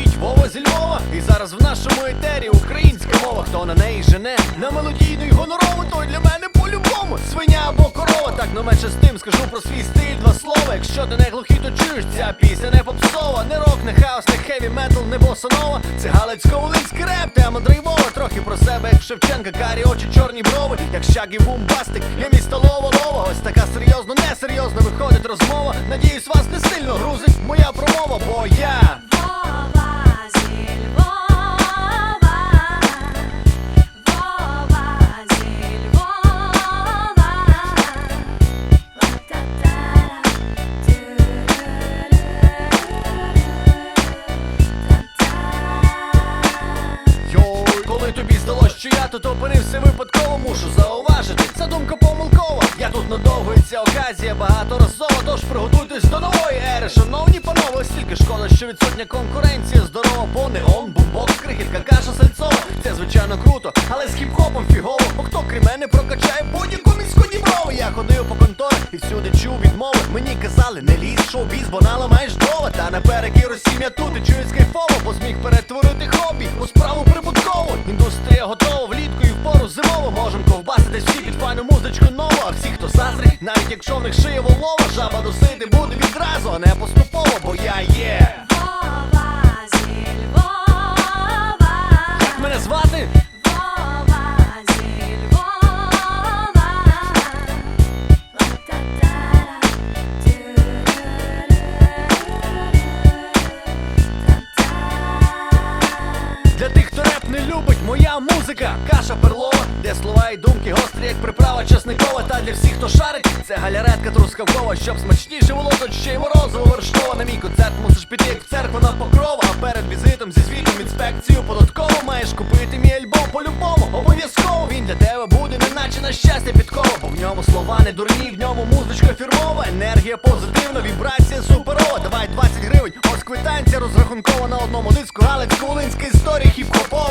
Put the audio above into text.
Стоїть Вова зі Львова І зараз в нашому етері українська мова, хто на неї жене на мелодійну й гонорову, той для мене по-любому свиня або корова. Так но менше з тим скажу про свій стиль, два слова. Якщо ти не глухий, то чуєш ця пісня не попсова, не рок, не хаос, не хеві метал, не босонова. Це галицько-волинський реп, тема драйвова Трохи про себе, як Шевченка, карі очі, чорні брови, як шаги бумбастик, я містолова лова. Ось така серйозно, несерйозно виходить розмова. Надіюсь, вас не сильно грузить моя промова, бо я. Що я тут опинився випадково, мушу зауважити. Це думка помилкова. Я тут надовго і ця оказія багаторазова. Тож приготуйтесь до нової ери. Шановні панове, ось тільки шкода, що відсутня конкуренція здорова, бо неон, бумбокс, крихітка, каша сальцова. Це звичайно круто, але з хіп-хопом фігово. Бо хто крім мене прокачає будь-яку міську діброву. Я ходив по конторах і всюди чув відмови. Мені казали, не лізь, шоу-біз, бо наламаєш дрова. Та наперекір усім я тут і чуюсь кайфово, бо зміг перетворити хобі у справу прибуткову. Індустрія готова Можем ковбаситись всі під файну музичку нову. А всі, хто заздрить, навіть якщо в них шиє волова, жаба досити буде відразу, а не поступово, бо я є. Любить, моя музика, каша перлова, де слова і думки гострі, як приправа часникова. Та для всіх, хто шарить, це галяретка трускавкова, щоб смачніше було, то ще й морозиво вершково. На мій концерт мусиш піти, як в церкву на покрова. А перед візитом зі звітом інспекцію податково маєш купити мій альбом по-любому. Обов'язково він для тебе буде, неначе на щастя підкова. Бо в ньому слова не дурні, в ньому музичка фірмова, енергія позитивна, вібрація суперова. Давай 20 гривень, ось квитанція розрахункова на одному диску. Галицько-волинська історія хіп-хопова.